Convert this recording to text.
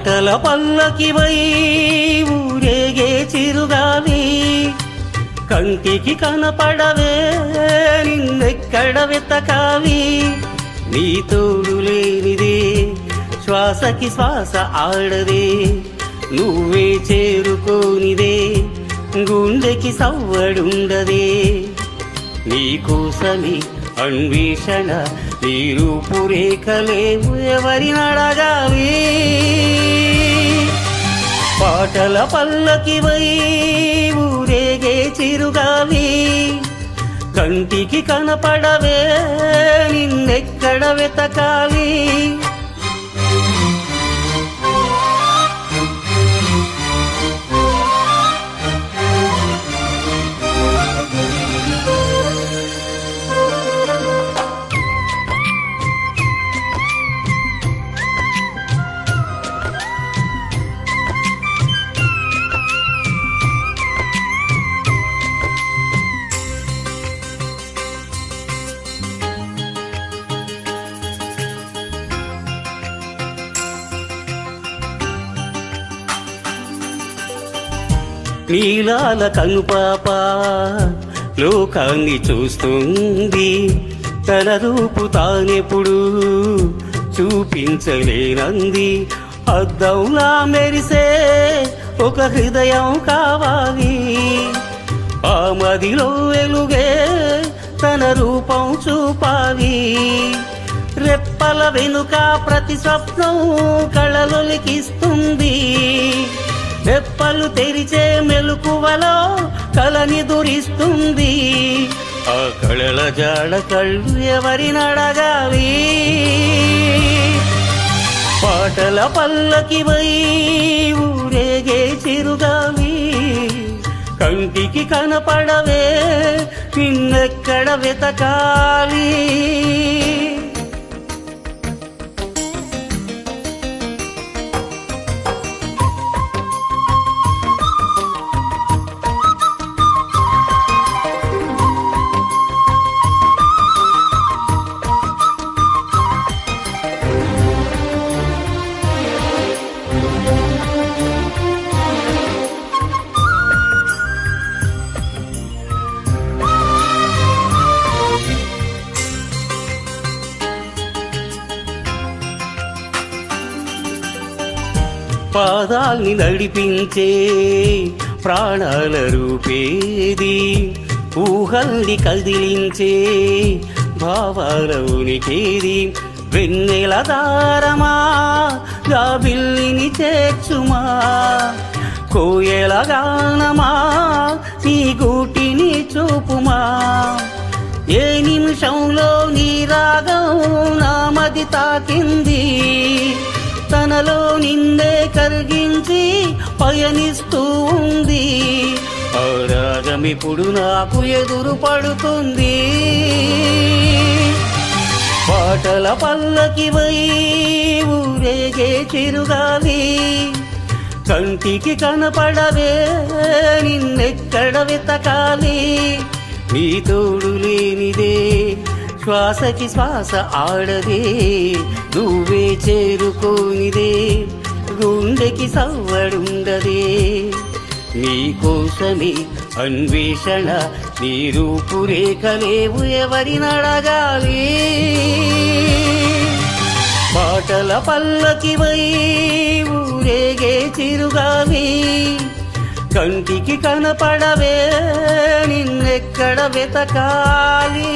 పాటల పల్లకి వై ఊరేగే చిరుగాలి. కంటికి కనపడవే నిన్నెక్కడ వెతకాలి? నీ తోడు లేనిది శ్వాసకి శ్వాస ఆడదే. నువ్వే చేరుకోనిదే గుండెకి సవ్వడుండదే. నీకోసమే అన్వేషణ నీ రూపురేఖలేవు ఎవరి నడగావి పాటల పల్లకి వై ఊరేగే చిరుగావి కంటికి కనపడవే నిన్నెక్కడ వెతకాలి? నీలాల కనుపాప లోకాన్ని చూస్తుంది. తన రూపు తానెప్పుడు చూపించలేనంది. అద్దంలా మెరిసే ఒక హృదయం కావాలి. ఆ మదిలో వెలుగే తన రూపం చూపాలి. రెప్పల వెనుక ప్రతి స్వప్నం కళలొలికిస్తుంది రెప్పలు తెరిచే మెలుకువలో కలని దురిస్తుంది. ఆ కళల జాడ కళ్ళు ఎవరి నడగాలి పాటల పల్లకి వై ఊరేగే చిరుగాలి. కంటికి కనపడవే నిన్నెక్కడ వెతకాలి? పాదాల్ని నడిపించే ప్రాణాల రూపేది. ఊహల్ని కదిలించే భావాల ఉనికేది. వెన్నెల దారమా గాబిల్లిని చేర్చుమా కోయల గానమా నీ గూటిని చూపుమా. ఏ నిమిషంలో నీ రాగం నామది తాకింది. తనలో నిందే కరిగించి పయనిస్తూ ఉంది. ఆ రాగమిప్పుడు నాకు ఎదురు పడుతుంది. పాటల పల్లకి వై ఊరేగే చిరుగాలి. కంటికి కనపడవే నిన్నెక్కడ వెతకాలి. నీ తోడు లేనిదే శ్వాసకి శ్వాస ఆడదే నువ్వే చేరుకోనిదే గుండెకి సవ్వడుండదే. నీకోసమే అన్వేషణ నీ రూపురేఖలేవు ఎవరి నడగాలి పాటల పల్లకి వై ఊరేగే చిరుగాలి. కంటికి కనపడవే నిన్నెక్కడ వెతకాలి?